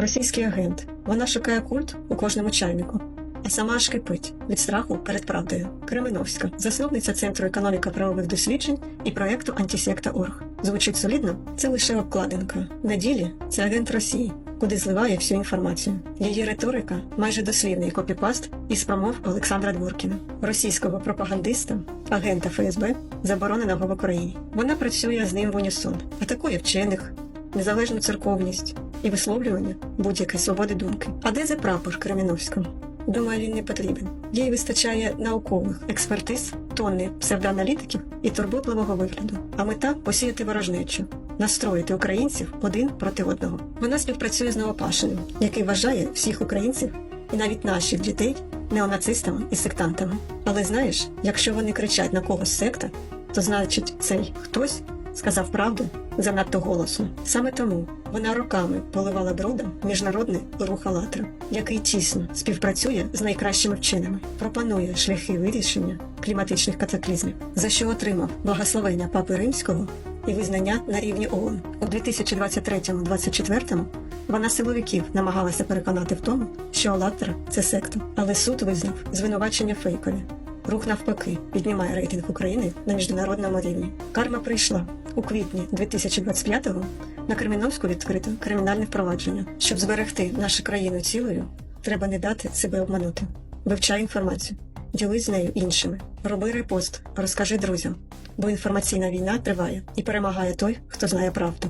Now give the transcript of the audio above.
Російський агент. Вона шукає культ у кожному чайнику. А сама аж кипить від страху перед правдою. Кременовська, засновниця Центру економіка правових досліджень і проєкту Антисекта.орг. Звучить солідно? Це лише обкладинка. На ділі це агент Росії, куди зливає всю інформацію. Її риторика майже дослівний копіпаст із промов Олександра Дворкіна, російського пропагандиста, агента ФСБ, забороненого в Україні. Вона працює з ним в унісон, атакує вчених, незалежну церковність і висловлювання будь-якої свободи думки. А де за прапор Креміновського? Думаю, він не потрібен. Їй вистачає наукових експертиз, тонни псевдоаналітиків і турботливого вигляду. А мета посіяти ворожнечу, настроїти українців один проти одного. Вона співпрацює з Новопашиним, який вважає всіх українців і навіть наших дітей неонацистами і сектантами. Але знаєш, якщо вони кричать на когось секта, то значить цей хтось сказав правду занадто голосно. Саме тому вона роками поливала брудом міжнародний рух «АЛЛАТРА», який тісно співпрацює з найкращими вченими, пропонує шляхи вирішення кліматичних катаклізмів, за що отримав благословення Папи Римського і визнання на рівні ООН. У 2023-2024 вона силовиків намагалася переконати в тому, що «АЛЛАТРА» – це секта, але суд визнав звинувачення фейкові. Рух навпаки піднімає рейтинг України на міжнародному рівні. Карма прийшла у квітні 2025-го на Креміновську відкрито кримінальне впровадження. Щоб зберегти нашу країну цілою, треба не дати себе обманути. Вивчай інформацію, ділись з нею іншими. Роби репост, розкажи друзям, бо інформаційна війна триває і перемагає той, хто знає правду.